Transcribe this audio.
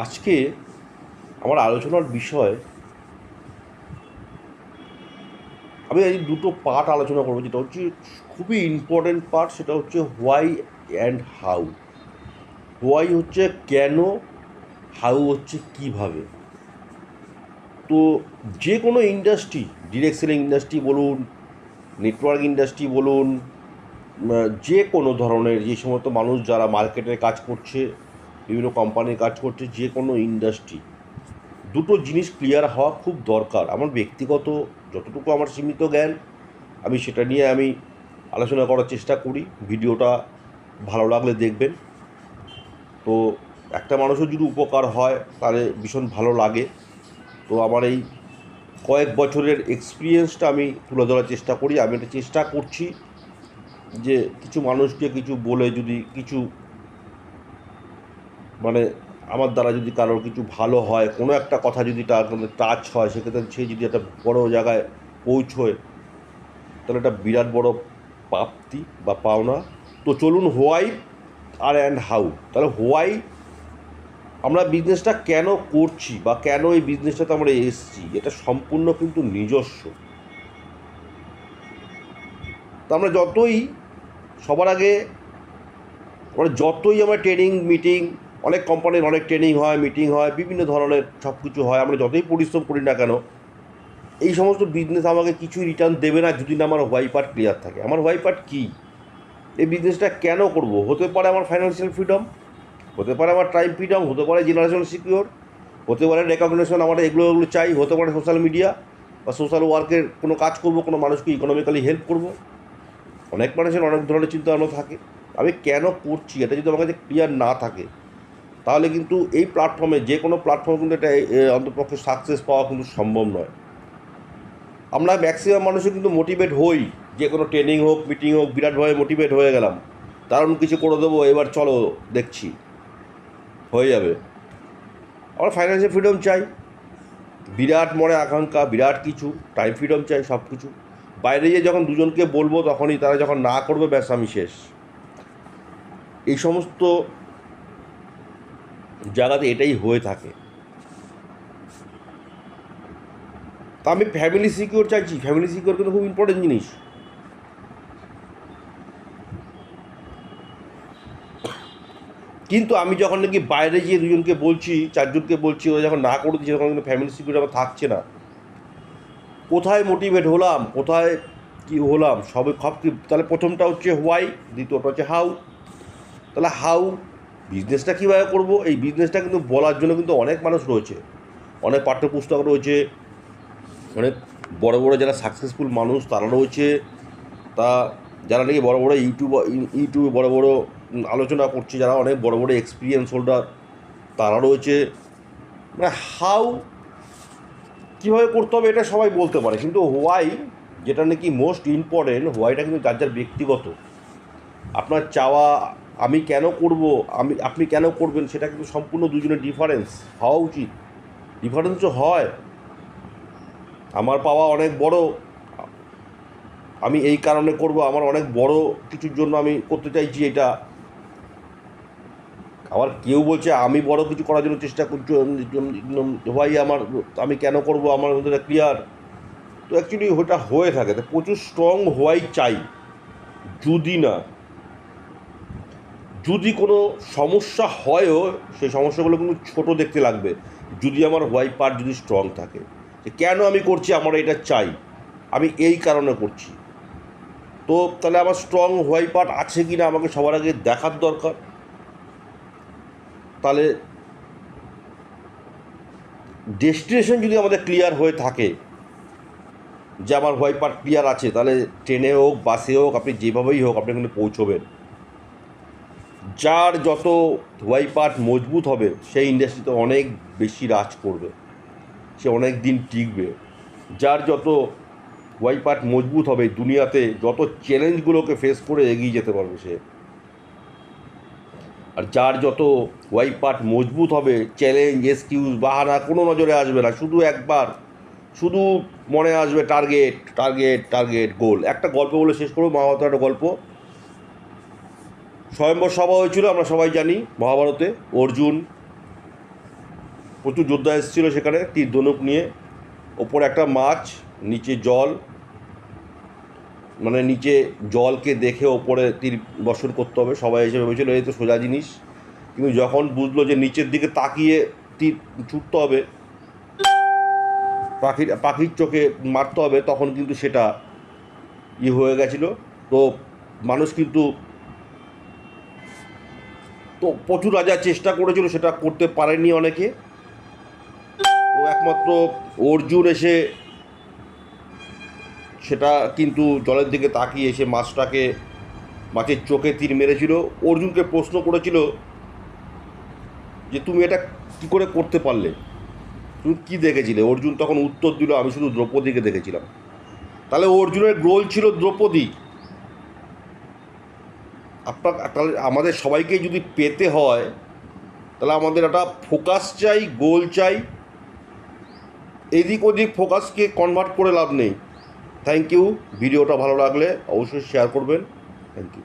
আজকে আমার আলোচনার বিষয় আমি এই দুটো পার্ট আলোচনা করব, যেটা হচ্ছে খুবই ইম্পর্টেন্ট পার্ট সেটা হচ্ছে হোয়াই অ্যান্ড হাউ হোয়াই হচ্ছে কেন হাউ হচ্ছে কীভাবে। তো যে কোনো ইন্ডাস্ট্রি ডিরেক্ট ইন্ডাস্ট্রি বলুন নেটওয়ার্ক ইন্ডাস্ট্রি বলুন যে কোনো ধরনের, যে সমস্ত মানুষ যারা মার্কেটে কাজ করছে বিভিন্ন কোম্পানির কাজ করছে, যে কোনো ইন্ডাস্ট্রি দুটো জিনিস ক্লিয়ার হওয়া খুব দরকার। আমার ব্যক্তিগত যতটুকু আমার সীমিত জ্ঞান, আমি সেটা নিয়ে আমি আলোচনা করার চেষ্টা করি। ভিডিওটা ভালো লাগলে দেখবেন। তো একটা মানুষের যদি উপকার হয়, তাহলে ভীষণ ভালো লাগে। তো আমার এই কয়েক বছরের এক্সপিরিয়েন্সটা আমি তুলে ধরার চেষ্টা করি। আমি এটা চেষ্টা করছি যে কিছু মানুষকে কিছু বলে যদি কিছু মানে আমার দ্বারা যদি কারোর কিছু ভালো হয়, কোনো একটা কথা যদি তার টাচ হয়, সেক্ষেত্রে সে যদি একটা বড় জায়গায় পৌঁছয়, তাহলে একটা বিরাট বড় প্রাপ্তি বা পাওনা। তো চলুন হোয়াই আর অ্যান্ড হাউ তাহলে হোয়াই আমরা বিজনেসটা কেন করছি বা কেন এই বিজনেসটাতে আমরা এসেছি, এটা সম্পূর্ণ কিন্তু নিজস্ব। তো আমরা যতই, সবার আগে আমরা যতই আমরা ট্রেনিং মিটিং অনেক কোম্পানির অনেক ট্রেনিং হয় মিটিং হয়, বিভিন্ন ধরনের সব কিছু হয়, আমরা যতই পরিশ্রম করি না কেন, এই সমস্ত বিজনেস আমাকে কিছুই রিটার্ন দেবে না যদি না আমার হোয়াই পার্ট ক্লিয়ার থাকে। আমার হোয়াই পার্ট কী? এই বিজনেসটা কেন করব? হতে পারে আমার ফাইন্যান্সিয়াল ফ্রিডম হতে পারে আমার টাইম ফ্রিডম হতে পারে জেনারেশন সিকিওর হতে পারে রেকগনেশন আমার এগুলো এগুলো চাই, হতে পারে সোশ্যাল মিডিয়া বা সোশ্যাল ওয়ার্কের কোনো কাজ করব, কোনো মানুষকে ইকোনমিক্যালি হেল্প করব। অনেক মানুষের অনেক ধরনের চিন্তা ভাবনা থাকে। আমি কেন করছি? এটা যদি আমার কাছে ক্লিয়ার না থাকে তাহলে কিন্তু এই প্ল্যাটফর্মে যে কোনো প্ল্যাটফর্মে কিন্তু এটা অন্তপক্ষে সাকসেস পাওয়া কিন্তু সম্ভব নয়। আমরা ম্যাক্সিমাম মানুষও কিন্তু মোটিভেট হই, যে কোনো ট্রেনিং হোক মিটিং হোক, বিরাটভাবে মোটিভেট হয়ে গেলাম। দারুণ কিছু করে দেবো, এবার চলো দেখছি। হয়ে যাবে। আমরা ফাইন্যান্সিয়াল ফ্রিডম চাই। বিরাট মনে আকাঙ্ক্ষা, বিরাট কিছু টাইম ফ্রিডম চাই সব কিছু বাইরে গিয়ে যখন দুজনকে বলব, তখনই তারা যখন না করবে, ব্যাস, আমি শেষ। এই সমস্ত জায়গাতে এটাই হয়ে থাকে। তা আমি ফ্যামিলি সিকিউর চাইছি। ফ্যামিলি সিকিউর কিন্তু খুব ইম্পর্টেন্ট জিনিস। কিন্তু আমি যখন নাকি বাইরে গিয়ে দুজনকে বলছি, চারজনকে বলছি, ওরা যখন না করে দিচ্ছে, তখন কিন্তু ফ্যামিলি সিকিউর আমার থাকছে না। কোথায় মোটিভেট হলাম? কোথায় কি হলাম? সবে সব কি তাহলে প্রথমটা হচ্ছে হোয়াই দ্বিতীয়টা হচ্ছে হাউ তাহলে হাউ বিজনেসটা কীভাবে করব? এই বিজনেসটা কিন্তু বলার জন্য কিন্তু অনেক মানুষ রয়েছে। অনেক পাঠ্যপুস্তক রয়েছে। অনেক বড় বড় যারা সাকসেসফুল মানুষ তারা রয়েছে। তা যারা নাকি বড় বড় ইউটিউব ইউটিউবে বড় বড় আলোচনা করছে, যারা অনেক বড় বড় এক্সপিরিয়েন্স হোল্ডার তারা রয়েছে। মানে হাউ কীভাবে করতে হবে এটা সবাই বলতে পারে। কিন্তু হোয়াই যেটা নাকি মোস্ট ইম্পর্টেন্ট হোয়াইটা কিন্তু যার যার ব্যক্তিগত। আপনার চাওয়া আমি কেন করব? আমি, আপনি কেন করবেন? সেটা কিন্তু সম্পূর্ণ দুজনের ডিফারেন্স হওয়া উচিত। ডিফারেন্সও হয়। আমার পাওয়া অনেক বড়। আমি এই কারণে করব। আমার অনেক বড় কিছুর জন্য আমি করতে চাইছি এটা। আবার কেউ বলছে, আমি বড় কিছু করার জন্য চেষ্টা করছি। ভাই আমার, আমি কেন করব? আমার মধ্যে ক্লিয়ার তো অ্যাকচুয়ালি ওটা হয়ে থাকে। তো প্রচুর স্ট্রং হওয়াই চাই। যদি না যদি কোনো সমস্যা হয়ও, সেই সমস্যাগুলো কিন্তু ছোট দেখতে লাগবে। যদি আমার হোয়াই পার্ট যদি স্ট্রং থাকে। যে কেন আমি করছি, আমার এটা চাই। আমি এই কারণে করছি। তো তাহলে আমার স্ট্রং হোয়াই পার্ট আছে কি না আমাকে সবার আগে দেখার দরকার। তাহলে ডেস্টিনেশন যদি আমাদের ক্লিয়ার হয়ে থাকে, যে আমার হোয়াই পার্ট ক্লিয়ার আছে, তাহলে ট্রেনে হোক, বাসে হোক, আপনি যেভাবেই হোক, আপনি কিন্তু পৌঁছবেন। যার যত হোয়াই পার্ট মজবুত হবে, সেই ইন্ডাস্ট্রিতে অনেক বেশি রাজ করবে। সে অনেক দিন টিকবে। যার যত হোয়াই পার্ট মজবুত হবে, দুনিয়াতে যত চ্যালেঞ্জগুলোকে ফেস করে এগিয়ে যেতে পারবে সে। আর যার যত হোয়াই পার্ট মজবুত হবে চ্যালেঞ্জ এক্সকিউজ বাহানা, কোনো নজরে আসবে না। শুধু একবার, শুধু মনে আসবে টার্গেট টার্গেট টার্গেট গোল একটা গল্প বলে শেষ করব মহাভারতের একটা গল্প। স্বয়ম্বর সভা হয়েছিল, আমরা সবাই জানি, মহাভারতে। অর্জুন, প্রচুর যোদ্ধা এসেছিল সেখানে, তীর ধনুক নিয়ে। ওপরে একটা মাছ, নিচে জল মানে নিচে জলকে দেখে ওপরে তীর বর্ষণ করতে হবে, সবাই এসে ভেবেছিল, এই তো সোজা জিনিস। কিন্তু যখন বুঝলো যে নিচের দিকে তাকিয়ে তীর ছুটতে হবে, পাখির পাখির চোখে মারতে হবে, তখন কিন্তু সেটা ই হয়ে গেছিল। তো মানুষ কিন্তু তো প্রচুর রাজা চেষ্টা করেছিল, সেটা করতে পারেনি অনেকে। তো একমাত্র অর্জুন এসে সেটা কিন্তু জলের দিকে তাকিয়ে এসে মাছটাকে, মাছের চোখে তীর মেরেছিল। অর্জুনকে প্রশ্ন করেছিল যে, তুমি এটা কি করে করতে পারলে? তুমি কী দেখেছিলে? অর্জুন তখন উত্তর দিল, আমি শুধু দ্রৌপদীকে দেখেছিলাম। তাহলে অর্জুনের গোল ছিল দ্রৌপদী। আপনার, তাহলে আমাদের সবাইকে যদি পেতে হয়, তাহলে আমাদের একটা ফোকাস চাই গোল চাই। এদিক ওদিক ফোকাসকে কনভার্ট করে লাভ নেই। থ্যাংক ইউ ভিডিওটা ভালো লাগলে অবশ্যই শেয়ার করবেন। Thank you